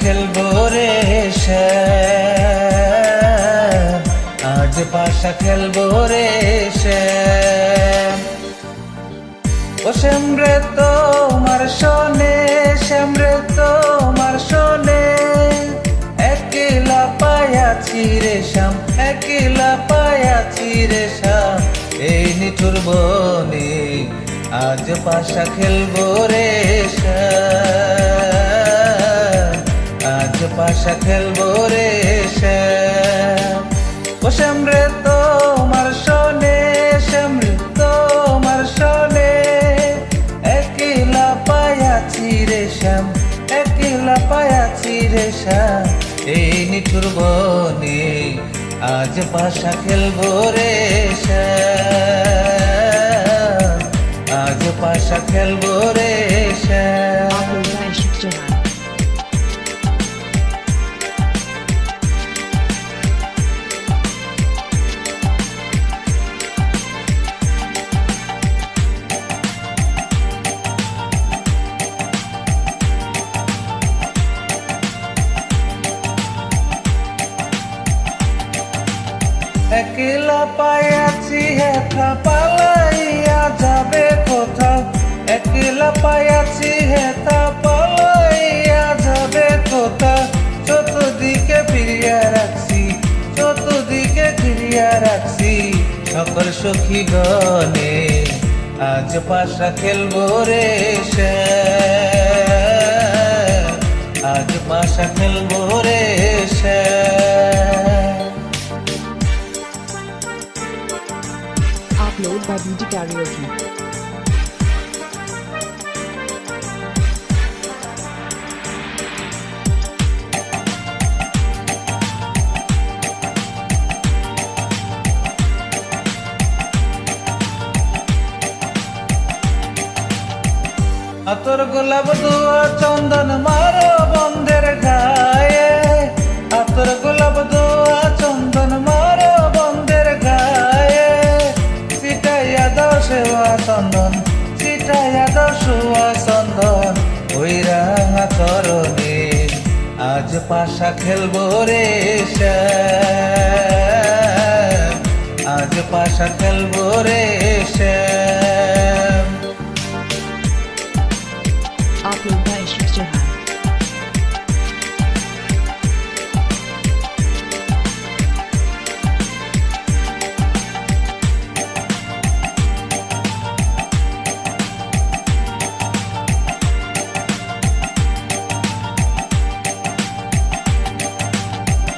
খেলব রে শ্যাম আজ পাশা খেলব রে শ্যাম ও শ্যামরে তোমার শোনে, শ্যামরে তোমার শোনে। একলা পায়াছি রে শ্যাম, একলা পায়াছি রে শ্যাম। এই নিঠুর বনে আজ পাশা খেলব রে শ্যাম পাশা খেলব রে শ্যাম। ও শোনে শ্যামরে তোমার শোনে। একলা পায়াছি রে শ্যাম একলা পায়াছি রে শ্যাম। এই নিঠুর বনে আজ পাশা খেলব রে শ্যাম। আজ খেলব রে শ্যাম। একলা পায়াছি হেথা পালাইয়া যাবে কোথাও একলা পায়াছি হেথা পালাইয়া যাবে কোথাও চতুর্দিকে ফিরিয়া রাখছি, চতুর্দিকে ফিরিয়া রাখছি সকল সখী গনে আজ পাশা খেলব রে। আজ পাশা খেলব রে শ্যাম। আতর গোলাপ দুয়া চন্দন মারো বন্ধের গায়ে। আতর গোলাপ দুয়া চন্দন মারো বন্ধের গায়ে। সিটাইয়া সেবা চন্দন সিটাইয়া দাও সুয়া চন্দন। ওই রাঙা চরণে আজ পাশা খেলব রে আজ পাশা খেলব রে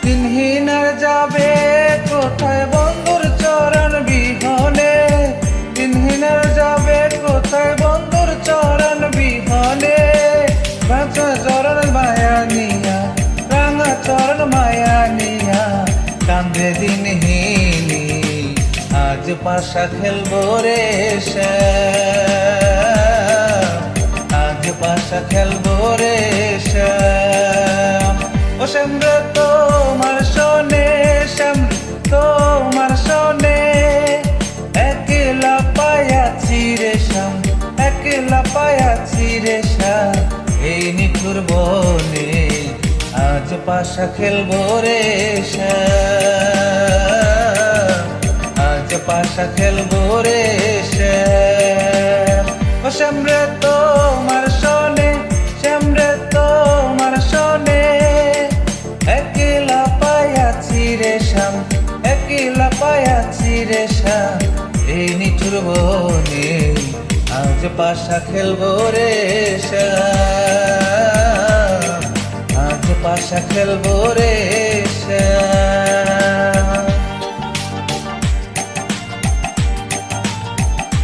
দিনহীনার যাবে কোথায় বন্ধুর চরণ বিহনে? দিনহীনার যাবে কোথায় বন্ধুর চরণ বিহনে? বাঁচা চরণ মায়া নিয়া, রাঙা চরণ মায়া নিয়া কান্দে দিনহীনি, আজ পাশা খেলব রে আজ পাশা খেলব রে শ্যাম। ও শ্যামর তোমার শোনে শ্যাম, তোমার শোনে। একলা পায়াছি রে শ্যাম, একলা পায়াছি রে এই নিঠুর বনে আজ পাশা খেলব রে শ্যাম। আজ পাশা খেলব রে শ্যাম। শ্যামরে রে এই নিঠুর বনে আজ পাশা খেলব রে আজ পাশা খেলব রে শ্যাম